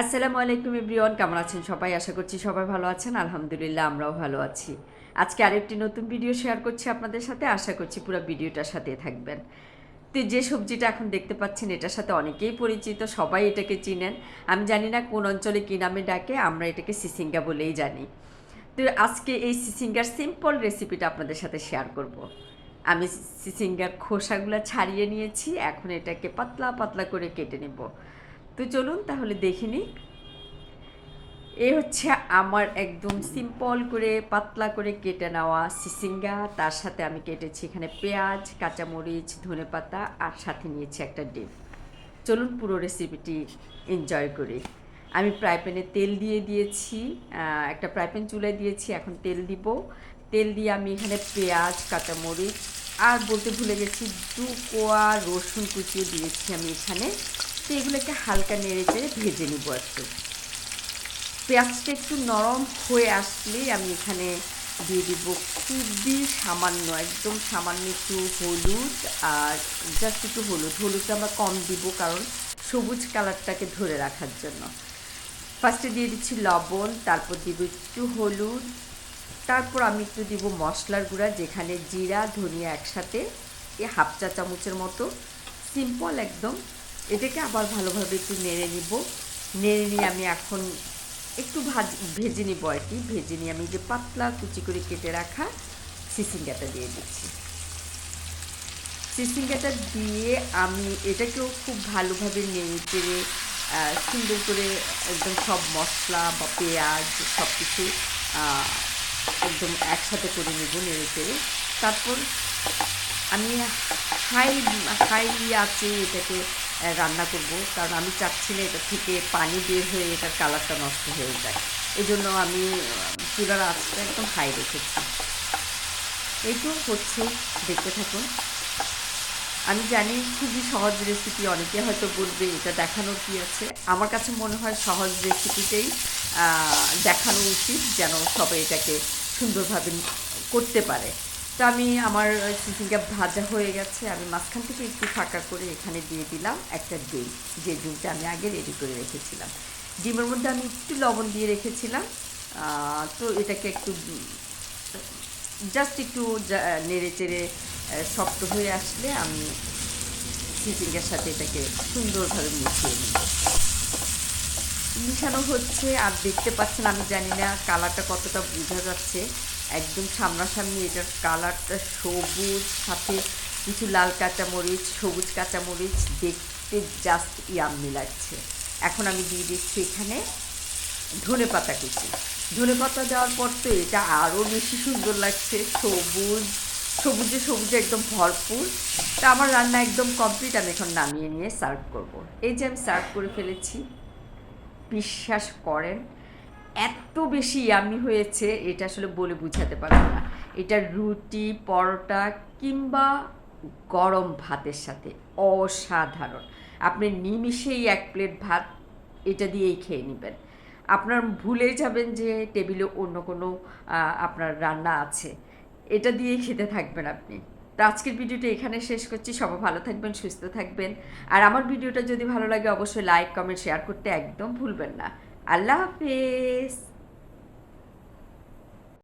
আসসালামু আলাইকুম এভরিওয়ান, কেমন আছেন সবাই? আশা করছি সবাই ভালো আছেন। আলহামদুলিল্লাহ, আমরাও ভালো আছি। আজকে আরেকটি নতুন ভিডিও শেয়ার করছি আপনাদের সাথে। আশা করছি পুরো ভিডিওটার সাথে থাকবেন। তো যে সবজিটা এখন দেখতে পাচ্ছেন, এটার সাথে অনেকেই পরিচিত, সবাই এটাকে চিনেন। আমি জানি না কোন অঞ্চলে কী নামে ডাকে, আমরা এটাকে সিসিঙ্গা বলেই জানি। তো আজকে এই সিসিঙ্গার সিম্পল রেসিপিটা আপনাদের সাথে শেয়ার করব। আমি সিসিঙ্গার খোসাগুলো ছাড়িয়ে নিয়েছি, এখন এটাকে পাতলা পাতলা করে কেটে নেব। তো চলুন তাহলে দেখে নিই। এ হচ্ছে আমার একদম সিম্পল করে, পাতলা করে কেটে নেওয়া সিসিঙ্গা। তার সাথে আমি কেটেছি এখানে পেঁয়াজ, কাঁচামরিচ, ধনেপাতা আর সাথে নিয়েছি একটা ডিম। চলুন পুরো রেসিপিটি এনজয় করি। আমি ফ্রাই প্যানে তেল দিয়ে দিয়েছি একটা ফ্রাই প্যান দিয়েছি, এখন তেল দিব। তেল দিয়ে আমি এখানে পেঁয়াজ, কাঁচামরিচ আর বলতে ভুলে গেছি, দু কোয়া রসুন কুচিয়ে দিয়েছি আমি এখানে। তো এগুলোকে হালকা নেড়ে চেড়ে ভেজে নিব একটু। পেঁয়াজটা একটু নরম হয়ে আসলেই আমি এখানে দিয়ে দিব খুবই সামান্য, একদম সামান্য একটু হলুদ আর জাস্ট একটু হলুদ। হলুদটা আমরা কম দিব কারণ সবুজ কালারটাকে ধরে রাখার জন্য। ফার্স্টে দিয়ে দিচ্ছি লবণ, তারপর দিব একটু হলুদ, তারপর আমি একটু দিব মশলার গুঁড়া, যেখানে জিরা, ধনিয়া একসাথে এই হাফ চা চামচের মতো। সিম্পল একদম এটাকে আবার ভালোভাবে একটু নেড়ে নিব। নেড়ে নিয়ে আমি এখন একটু ভাজ, ভেজে নিব আর কি। ভেজে নিয়ে আমি যে পাতলা কুচি করে কেটে রাখা সিসিঙ্গাটা দিয়ে দিচ্ছি। সিসিঙ্গাটা দিয়ে আমি এটাকেও খুব ভালোভাবে নেড়ে চেড়ে সুন্দর করে একদম সব মশলা বা পেঁয়াজ সব কিছু একদম একসাথে করে নেব নেড়ে চেড়ে। তারপর আমি হাই হাই আছে এটাকে রান্না করব। কারণ আমি চাচ্ছি না এটা থেকে পানি বের হয়ে এটার কালারটা নষ্ট হয়ে যায়। এই জন্য আমি চুলার আঁচটা একদম হাই রেখেছি। এই হচ্ছে, দেখতে থাকুন। আমি জানি খুবই সহজ রেসিপি অনেকে হয়তো বলবে, এটা দেখানোর কি আছে? আমার কাছে মনে হয় সহজ রেসিপিতেই দেখানো উচিত যেন সবাই এটাকে সুন্দরভাবে করতে পারে। তো আমি আমার চিকেনটা ভাজা হয়ে গেছে। আমি মাঝখান থেকে একটু ফাঁকা করে এখানে দিয়ে দিলাম একটা ডিম, যে ডিমটা আমি আগে রেডি করে রেখেছিলাম। ডিমের মধ্যে আমি একটু লবণ দিয়ে রেখেছিলাম। তো এটাকে একটু জাস্ট একটু নেড়ে চেড়ে শক্ত হয়ে আসলে আমি চিচিঙ্গের সাথে এটাকে সুন্দরভাবে মিশিয়ে নিই মিশানো হচ্ছে আর দেখতে পাচ্ছেন, আমি জানি না কালারটা কতটা বোঝা যাচ্ছে। একদম সামনাসামনি এটার কালারটা সবুজ, সাথে কিছু লাল কাঁচামরিচ, সবুজ কাঁচামরিচ, দেখতে জাস্ট ইয়াম্মি লাগছে। এখন আমি দিয়ে দিচ্ছি এখানে ধনে পাতা কুচি। ধনে পাতা দেওয়ার পর তো এটা আরও বেশি সুন্দর লাগছে, সবুজ, সবুজে সবুজে একদম ভরপুর। তা আমার রান্না একদম কমপ্লিট আমি এখন নামিয়ে নিয়ে সার্ভ করব। এই যে আমি সার্ভ করে ফেলেছি। বিশ্বাস করেন, এত বেশি ইয়ামি হয়েছে, এটা আসলে বলে বোঝাতে পারব না। এটা রুটি, পরোটা কিংবা গরম ভাতের সাথে অসাধারণ। আপনি নিমিষেই এক প্লেট ভাত এটা দিয়েই খেয়ে নেবেন। আপনার ভুলে যাবেন যে টেবিলে অন্য কোনো আপনার রান্না আছে। এটা দিয়েই খেতে থাকবেন আপনি। তো আজকের ভিডিওটা এখানে শেষ করছি। সবাই ভালো থাকবেন, সুস্থ থাকবেন। আর আমার ভিডিওটা যদি ভালো লাগে, অবশ্যই লাইক কমেন্ট শেয়ার করতে একদম ভুলবেন না। আল্লাহ হাফেজ।